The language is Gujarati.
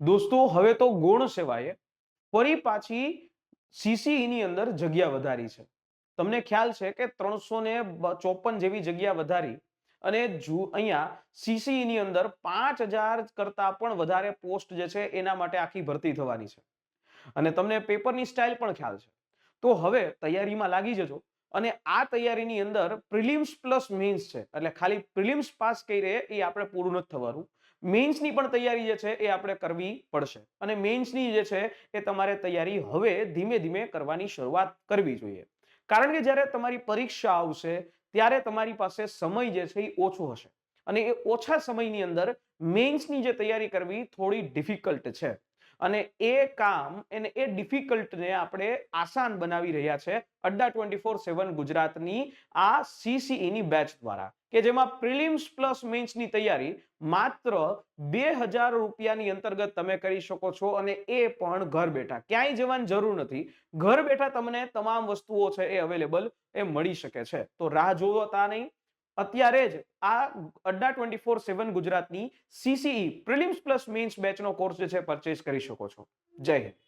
દોસ્તો, હવે તો ગૌણ સેવાએ ફરી પાછી સીસીઈની અંદર જગ્યા વધારી છે. તમને ખ્યાલ છે કે ત્રણસો ને ચોપન જેવી જગ્યા વધારી અને જુ અહીંયા સીસીઈની ની અંદર પાંચ હજાર કરતા પણ વધારે પોસ્ટ જે છે એના માટે આખી ભરતી થવાની છે. અને તમને પેપરની સ્ટાઇલ પણ ખ્યાલ છે. તો હવે તૈયારીમાં લાગી જજો અને આ તૈયારીની અંદર પ્રિલિમ્સ પ્લસ મેન્સ છે. એટલે ખાલી પ્રિલિમ્સ પાસ કરીએ એ આપણે પૂરું નથી થવાનું. મેન્સની પણ તૈયારી જે છે એ આપણે કરવી પડશે. અને મેન્સની જે છે એ તમારે તૈયારી હવે ધીમે ધીમે કરવાની શરૂઆત કરવી જોઈએ. કારણ કે જ્યારે તમારી પરીક્ષા આવશે, ત્યારે તમારી પાસે સમય જે છે એ ઓછો હશે. અને એ ઓછા સમયની અંદર મેન્સની જે તૈયારી કરવી થોડી ડિફિકલ્ટ છે. અને એ કામ એને એ ડિફિકલ્ટને આપણે આસાન બનાવી રહ્યા છે અડ્ડા ટ્વેન્ટી ફોર સેવન ગુજરાતની આ સીસીઈની બેચ દ્વારા. કે જેમાં પ્રિલિમ્સ પ્લસ મેન્સની તૈયારી માત્ર બે હજાર રૂપિયાની અંતર્ગત તમે કરી શકો છો અને એ પણ ઘર બેઠા. ક્યાંય જવાની જરૂર નથી. ઘર બેઠા તમને તમામ વસ્તુઓ છે એ અવેલેબલ એ મળી શકે છે. તો રાહ જોતા નહીં. અત્યારે જ આ અડ્ડા ટ્વેન્ટી ફોર સેવન ગુજરાતની સીસીઈ પ્રિલિમ્સ પ્લસ મેન્સ બેચનો કોર્સ જે છે પરચેસ કરી શકો છો. જય હિન્દ.